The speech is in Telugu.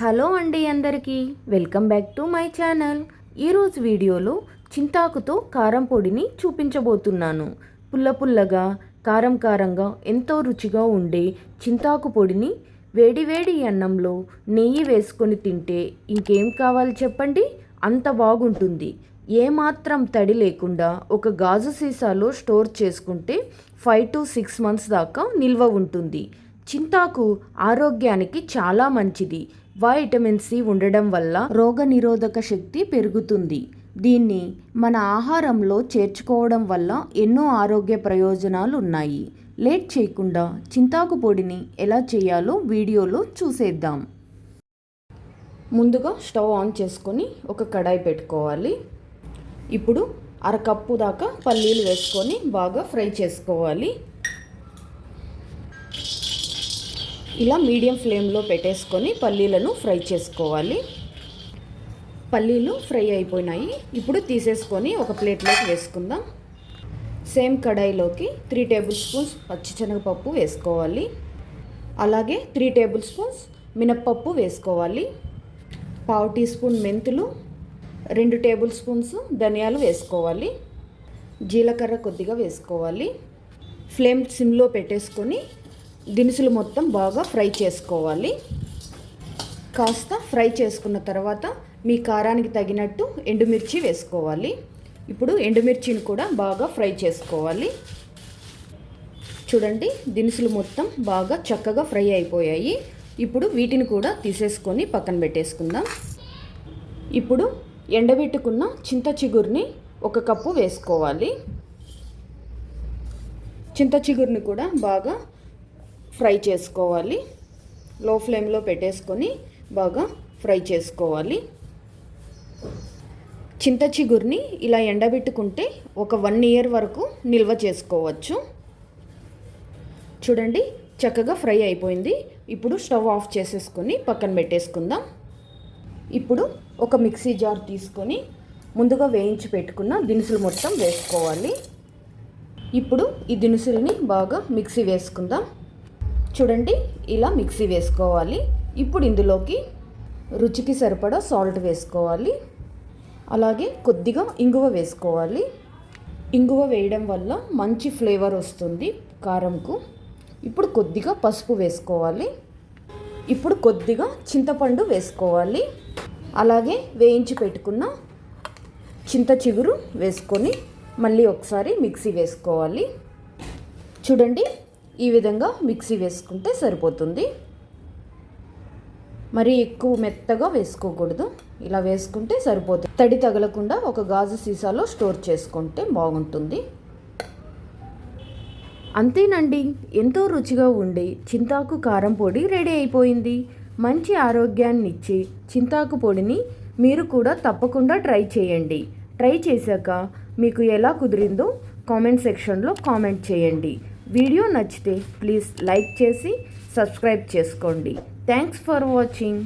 హలో అండి అందరికీ welcome back to my channel. ఈరోజు వీడియోలో చింతాకుతో కారం పొడిని చూపించబోతున్నాను. పుల్ల పుల్లగా కారం కారంగా ఎంతో రుచిగా ఉండే చింతాకు పొడిని వేడివేడి అన్నంలో నెయ్యి వేసుకొని తింటే ఇంకేం కావాలి చెప్పండి? అంత బాగుంటుంది. ఏమాత్రం తడి లేకుండా ఒక గాజు సీసాలో స్టోర్ చేసుకుంటే ఫైవ్ టు సిక్స్ మంత్స్ దాకా నిల్వ ఉంటుంది. చింతాకు ఆరోగ్యానికి చాలా మంచిది. వైటమిన్ సి ఉండడం వల్ల రోగనిరోధక శక్తి పెరుగుతుంది. దీన్ని మన ఆహారంలో చేర్చుకోవడం వల్ల ఎన్నో ఆరోగ్య ప్రయోజనాలు ఉన్నాయి. లేట్ చేయకుండా చింతాకు పొడిని ఎలా చేయాలో వీడియోలో చూసేద్దాం. ముందుగా స్టవ్ ఆన్ చేసుకొని ఒక కడాయి పెట్టుకోవాలి. ఇప్పుడు అరకప్పు దాకా పల్లీలు వేసుకొని బాగా ఫ్రై చేసుకోవాలి. ఇలా మీడియం ఫ్లేమ్లో పెట్టేసుకొని పల్లీలను ఫ్రై చేసుకోవాలి. పల్లీలు ఫ్రై అయిపోయినాయి. ఇప్పుడు తీసేసుకొని ఒక ప్లేట్లోకి వేసుకుందాం. సేమ్ కడాయిలోకి త్రీ టేబుల్ స్పూన్స్ పచ్చిశనగపప్పు వేసుకోవాలి. అలాగే త్రీ టేబుల్ స్పూన్స్ మినప్పప్పు వేసుకోవాలి. పావు టీ స్పూన్ మెంతులు రెండు టేబుల్ స్పూన్స్ ధనియాలు వేసుకోవాలి. జీలకర్ర కొద్దిగా వేసుకోవాలి. ఫ్లేమ్ సిమ్లో పెట్టేసుకొని దినుసులు మొత్తం బాగా ఫ్రై చేసుకోవాలి. కాస్త ఫ్రై చేసుకున్న తర్వాత మీ కారానికి తగినట్టు ఎండుమిర్చి వేసుకోవాలి. ఇప్పుడు ఎండుమిర్చిని కూడా బాగా ఫ్రై చేసుకోవాలి. చూడండి దినుసులు మొత్తం బాగా చక్కగా ఫ్రై అయిపోయాయి. ఇప్పుడు వీటిని కూడా తీసేసుకొని పక్కన పెట్టేసుకుందాం. ఇప్పుడు ఎండబెట్టుకున్న చింత చిగురిని ఒక కప్పు వేసుకోవాలి. చింత చిగురిని కూడా బాగా ఫ్రై చేసుకోవాలి. లో ఫ్లేమ్లో పెట్టేసుకొని బాగా ఫ్రై చేసుకోవాలి. చింత చిగురిని ఇలా ఎండబెట్టుకుంటే ఒక వన్ ఇయర్ వరకు నిల్వ చేసుకోవచ్చు. చూడండి చక్కగా ఫ్రై అయిపోయింది. ఇప్పుడు స్టవ్ ఆఫ్ చేసేసుకొని పక్కన పెట్టేసుకుందాం. ఇప్పుడు ఒక మిక్సీ జార్ తీసుకొని ముందుగా వేయించి పెట్టుకున్న దినుసులు మొత్తం వేసుకోవాలి. ఇప్పుడు ఈ దినుసుల్ని బాగా మిక్సీ వేసుకుందాం. చూడండి ఇలా మిక్సీ వేసుకోవాలి. ఇప్పుడు ఇందులోకి రుచికి సరిపడా సాల్ట్ వేసుకోవాలి. అలాగే కొద్దిగా ఇంగువ వేసుకోవాలి. ఇంగువ వేయడం వల్ల మంచి ఫ్లేవర్ వస్తుంది కారంకు. ఇప్పుడు కొద్దిగా పసుపు వేసుకోవాలి. ఇప్పుడు కొద్దిగా చింతపండు వేసుకోవాలి. అలాగే వేయించి పెట్టుకున్న చింత చిగురు వేసుకొని మళ్ళీ ఒకసారి మిక్సీ వేసుకోవాలి. చూడండి ఈ విధంగా మిక్సీ వేసుకుంటే సరిపోతుంది. మరీ ఎక్కువ మెత్తగా వేసుకోకూడదు. ఇలా వేసుకుంటే సరిపోతుంది. తడి తగలకుండా ఒక గాజు సీసాలో స్టోర్ చేసుకుంటే బాగుంటుంది. అంతేనండి. ఎంతో రుచిగా ఉండి చింతాకు కారం పొడి రెడీ అయిపోయింది. మంచి ఆరోగ్యాన్ని ఇచ్చే చింతాకు పొడిని మీరు కూడా తప్పకుండా ట్రై చేయండి. ట్రై చేశాక మీకు ఎలా కుదిరిందో కామెంట్ సెక్షన్లో కామెంట్ చేయండి. వీడియో నచ్చితే ప్లీజ్ లైక్ చేసి సబ్స్క్రైబ్ చేసుకోండి. Thanks for watching